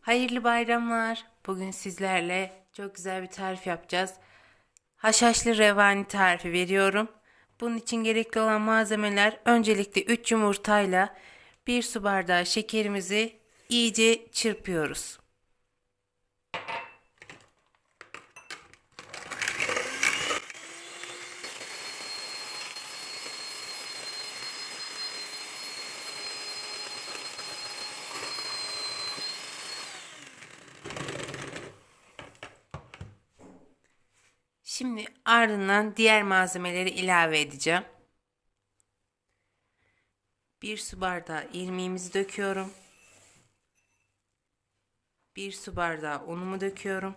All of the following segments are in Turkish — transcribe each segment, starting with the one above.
Hayırlı bayramlar. Bugün sizlerle çok güzel bir tarif yapacağız. Haşhaşlı revani tarifi veriyorum. Bunun için gerekli olan malzemeler öncelikle 3 yumurtayla 1 su bardağı şekerimizi iyice çırpıyoruz. Şimdi ardından diğer malzemeleri ilave edeceğim. Bir su bardağı irmiğimizi döküyorum. Bir su bardağı unumu döküyorum.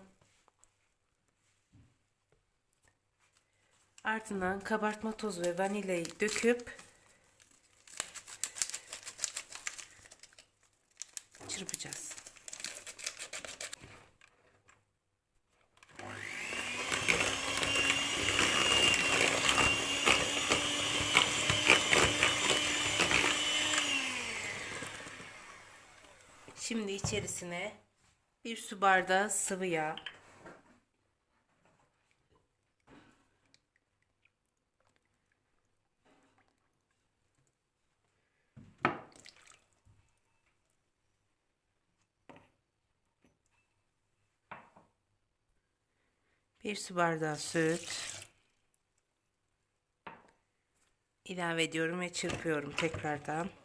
Ardından kabartma tozu ve vanilyayı döküp çırpacağız. Şimdi içerisine bir su bardağı sıvı yağ. Bir su bardağı süt. ilave ediyorum ve çırpıyorum tekrardan.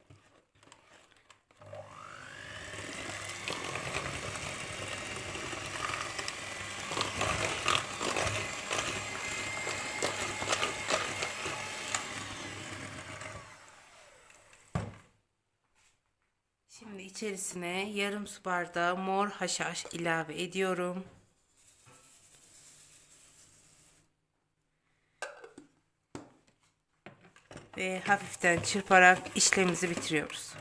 Şimdi içerisine yarım su bardağı mor haşhaş ilave ediyorum. Ve hafiften çırparak işlemimizi bitiriyoruz.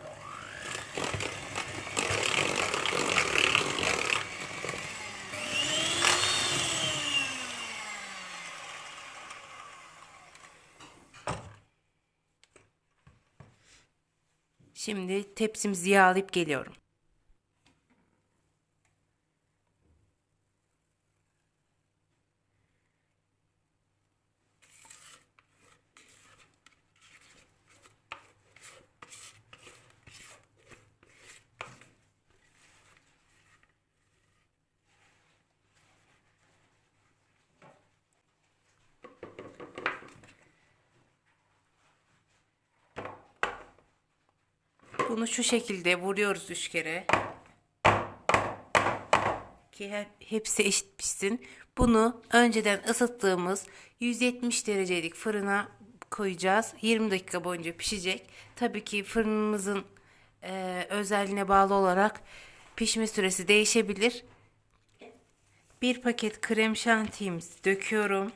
Şimdi tepsimizi yağlayıp geliyorum. Bunu şu şekilde vuruyoruz üç kere. Ki hep, hepsi eşit pişsin. Bunu önceden ısıttığımız 170 derecelik fırına koyacağız. 20 dakika boyunca pişecek. Tabii ki fırınımızın e, özelliğine bağlı olarak pişme süresi değişebilir. Bir paket krem şantiyemizi döküyorum.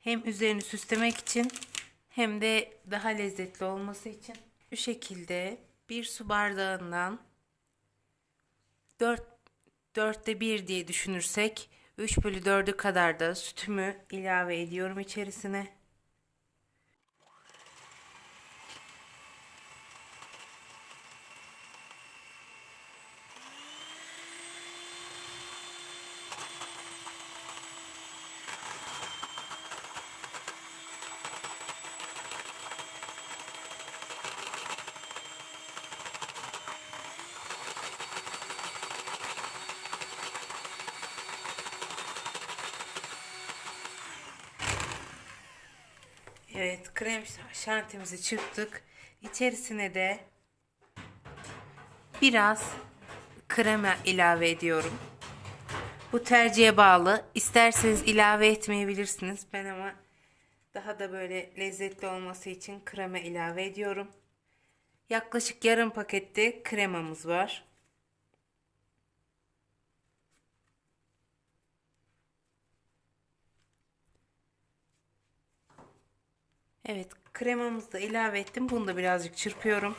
Hem üzerini süslemek için hem de daha lezzetli olması için bu şekilde bir su bardağından 4 dörtte 1 diye düşünürsek 3 bölü 4'ü kadar da sütümü ilave ediyorum içerisine. Evet, krem şantimizi çırptık. İçerisine de biraz krema ilave ediyorum. Bu tercihe bağlı. İsterseniz ilave etmeyebilirsiniz. Ben ama daha da böyle lezzetli olması için krema ilave ediyorum. Yaklaşık yarım pakette kremamız var. Evet kremamızı da ilave ettim. Bunu da birazcık çırpıyorum.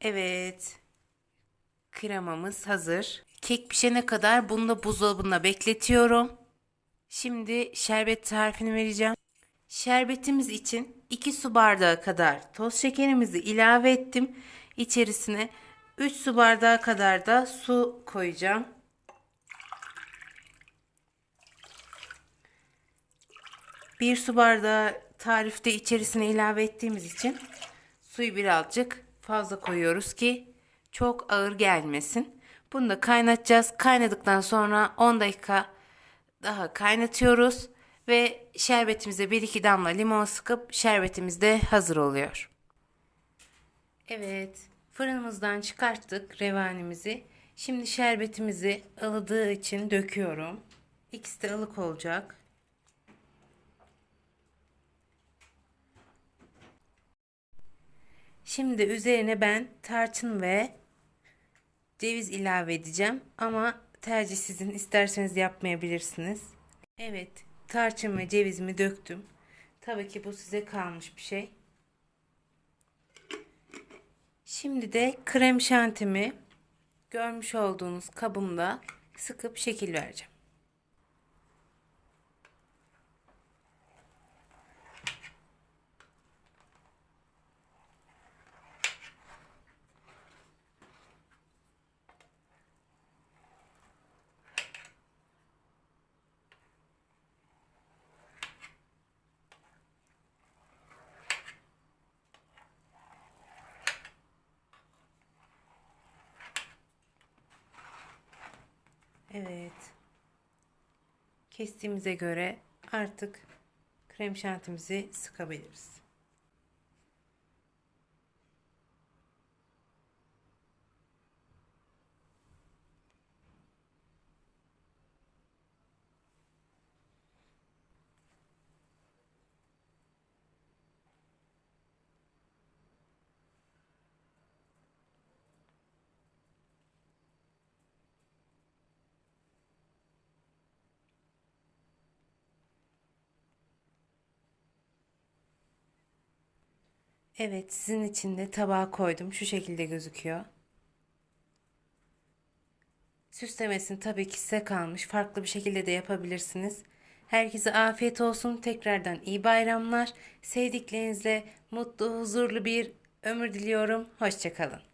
Evet. Kremamız hazır. Kek pişene kadar bunu da buzdolabında bekletiyorum. Şimdi şerbet tarifini vereceğim. Şerbetimiz için 2 su bardağı kadar toz şekerimizi ilave ettim. İçerisine 3 su bardağı kadar da su koyacağım. Bir su bardağı tarifte içerisine ilave ettiğimiz için suyu birazcık fazla koyuyoruz ki çok ağır gelmesin. Bunu da kaynatacağız. Kaynadıktan sonra 10 dakika daha kaynatıyoruz ve şerbetimize 1-2 damla limon sıkıp şerbetimiz de hazır oluyor. Evet, fırınımızdan çıkarttık revanimizi. Şimdi şerbetimizi ılıdığı için döküyorum. İkisi de ılık olacak. Şimdi üzerine ben tarçın ve ceviz ilave edeceğim ama tercih sizin isterseniz yapmayabilirsiniz. Evet, tarçın ve cevizimi döktüm. Tabii ki bu size kalmış bir şey. Şimdi de krem şantimi görmüş olduğunuz kabımda sıkıp şekil vereceğim. Evet. Kestiğimize göre artık krem şantimizi sıkabiliriz. Evet, sizin için de tabağa koydum. Şu şekilde gözüküyor. Süslemesini tabii ki size kalmış. Farklı bir şekilde de yapabilirsiniz. Herkese afiyet olsun. Tekrardan iyi bayramlar. Sevdiklerinizle mutlu, huzurlu bir ömür diliyorum. Hoşçakalın.